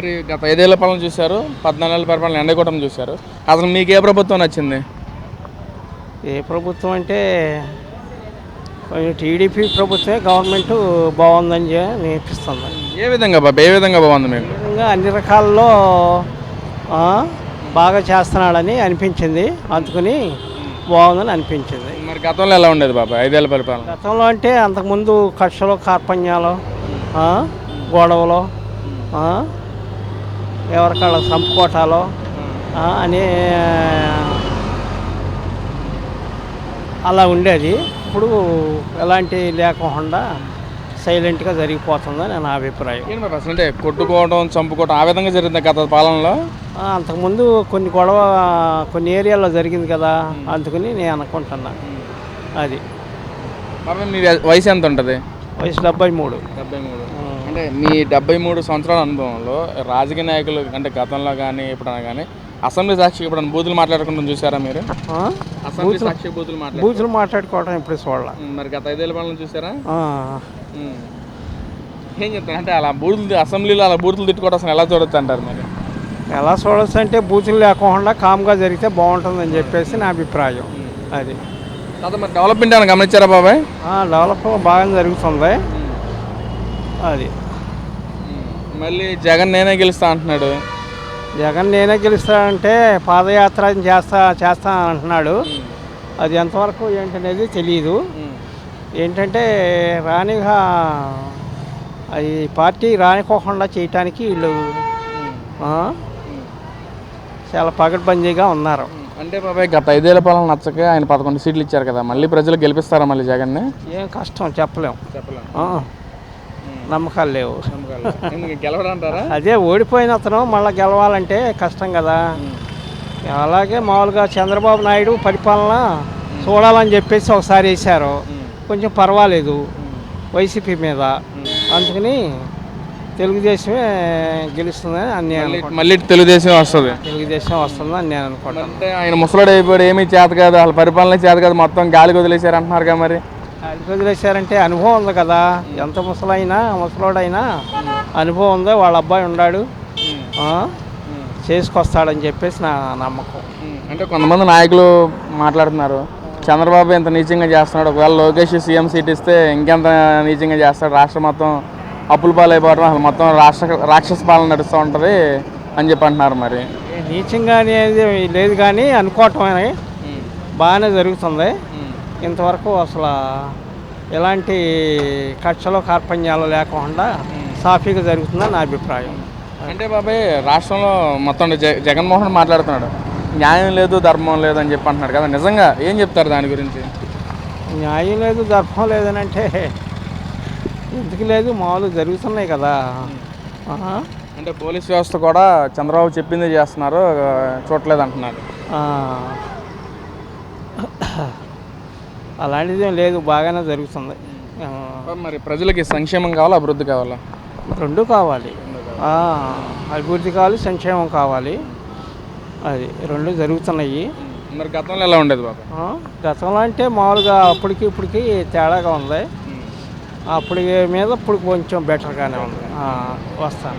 మరి గత ఐదేళ్ళ పాలన చూశారు పద్నాలుగేళ్ళ పరిపాలన ఎండగొట్టం చూశారు. అసలు మీకు ఏ ప్రభుత్వం నచ్చింది? ఏ ప్రభుత్వం అంటే టీడీపీ ప్రభుత్వమే గవర్నమెంట్ బాగుందని అనిపిస్తుంది ఏ విధంగా బాబు ఏ విధంగా బాగుంది మీకు? విధంగా అన్ని రకాల్లో ఆ, బాగా చేస్తున్నాడని అనిపించింది. అందుకని బాగుందని అనిపించింది. మరి గతంలో ఎలా ఉండేది బాబా ఐదేళ్ళ పరిపాలన? గతంలో అంటే అంతకుముందు కక్షలు కార్పణ్యాలు ఆ, గొడవలు ఆ, ఎవరికాళ్ళ చంపుకోటాలు అని అలా ఉండేది. ఇప్పుడు ఎలాంటి లేకుండా సైలెంట్గా జరిగిపోతుందని నా అభిప్రాయం. అంటే కొట్టుకోవడం చంపుకోవడం ఆ విధంగా జరిగింది గత పాలనలో? అంతకుముందు కొన్ని గొడవ కొన్ని ఏరియాల్లో జరిగింది కదా అందుకని నేను అనుకుంటున్నా. అది. బాబా మీ వయసు ఎంత ఉంటుంది వయసు డెబ్బై మూడు. డెబ్బై మూడు. అంటే మీ డెబ్బై మూడు సంవత్సరాల అనుభవంలో రాజకీయ నాయకులు అంటే గతంలో కానీ ఎప్పుడైనా కానీ అసెంబ్లీ సాక్షి ఇప్పుడు బూతులు మాట్లాడుకుంటాం చూసారా మీరు? అసెంబ్లీ సాక్షి బూతులు మాట్లాడు బూతులు మాట్లాడుకోవడం ఇప్పుడు చూడాల. మరి గత ఐదేళ్ళ పాలన చూసారా. ఏం చెప్తారు? అంటే అలా బూతులు అసెంబ్లీలో అలా బూతులు తిట్టుకోవడం అసలు ఎలా చూడొచ్చు అంటారు మరి? ఎలా చూడొచ్చు అంటే బూతులు లేకుండా కామ్గా జరిగితే బాగుంటుందని చెప్పేసి నా అభిప్రాయం. అది. మరి డెవలప్మెంట్ ఏమైనా గమనించారా బాబాయ్? డెవలప్ బాగా జరుగుతుంది. అది. మళ్ళీ జగన్ నేనే గెలుస్తా అంటున్నాడు. జగన్ నేనే గెలుస్తానంటే పాదయాత్ర చేస్తా చేస్తా అంటున్నాడు. అది ఎంతవరకు ఏంటనేది తెలియదు ఏంటంటే రానిగా అది పార్టీ రానికోకుండా చేయటానికి వీళ్ళు చాలా పగడ్బందీగా ఉన్నారు. అంటే బాబాయ్ గత ఐదేళ్ళ పాలన నచ్చక ఆయన పదకొండు సీట్లు ఇచ్చారు కదా. మళ్ళీ ప్రజలు గెలిపిస్తారా మళ్ళీ జగన్ని? ఏం కష్టం చెప్పలేం. చెప్పలేం. ఆ, నమ్మకాలు లేవు. గెలవడంటారా? అదే ఓడిపోయిన అతను మళ్ళీ గెలవాలంటే కష్టం కదా. అలాగే మామూలుగా చంద్రబాబు నాయుడు పరిపాలన చూడాలని చెప్పేసి ఒకసారి వేశారు. కొంచెం పర్వాలేదు వైసీపీ మీద. అందుకని తెలుగుదేశమే గెలుస్తుందని అని నేను మళ్ళీ తెలుగుదేశం వస్తుంది. తెలుగుదేశం వస్తుందని నేను అనుకుంటాను అంటే ఆయన ముసలాడు అయిపోయాడు ఏమీ చేత కాదు వాళ్ళ పరిపాలన చేత కాదు మొత్తం గాలికి వదిలేశారు అంటున్నారు కదా మరి. అది వదిలేశారంటే అనుభవం ఉంది కదా. ఎంత ముసలైనా ముసలోడైనా అనుభవం ఉందో? వాళ్ళ అబ్బాయి ఉన్నాడు. ఆ, చేసుకొస్తాడని చెప్పేసి నా నమ్మకం. అంటే కొంతమంది నాయకులు మాట్లాడుతున్నారు. చంద్రబాబు ఎంత నీచంగా చేస్తున్నాడు. ఒకవేళ లోకేష్ సీఎం సీట్ ఇస్తే ఇంకెంత నీచంగా చేస్తాడు. రాష్ట్రం మొత్తం అప్పుల పాలైపోవడం అసలు మొత్తం రాష్ట్ర రాక్షస పాలన నడుస్తూ ఉంటుంది అని చెప్పి అంటున్నారు మరి. నీచంగా అనేది లేదు కానీ అనుకోవటం బాగానే జరుగుతుంది. ఇంతవరకు అసలు ఎలాంటి కక్షలు కార్పణ్యాలు లేకుండా సాఫీగా జరుగుతుందని నా అభిప్రాయం. అంటే బాబాయ్ రాష్ట్రంలో మొత్తం జ జగన్మోహన్ మాట్లాడుతున్నాడు. న్యాయం లేదు ధర్మం లేదు అని చెప్పి అంటున్నాడు కదా. నిజంగా ఏం చెప్తారు దాని గురించి? న్యాయం లేదు ధర్మం లేదని అంటే ఎందుకు లేదు మామూలు జరుగుతున్నాయి కదా. అంటే పోలీస్ వ్యవస్థ కూడా చంద్రబాబు చెప్పిందే చేస్తున్నారు చూడలేదు అంటున్నారు. అలాంటిది ఏం లేదు బాగానే జరుగుతుంది. మరి ప్రజలకి సంక్షేమం కావాలా అభివృద్ధి కావాలా? రెండు కావాలి. అభివృద్ధి కావాలి సంక్షేమం కావాలి. అది రెండు జరుగుతున్నాయి. మరి గతంలో ఎలా ఉండేది బాబా? గతంలో అంటే మామూలుగా అప్పటికి ఇప్పటికి తేడాగా ఉంది. అప్పటి మీద ఇప్పుడు కొంచెం బెటర్గానే ఉంది. వస్తాను.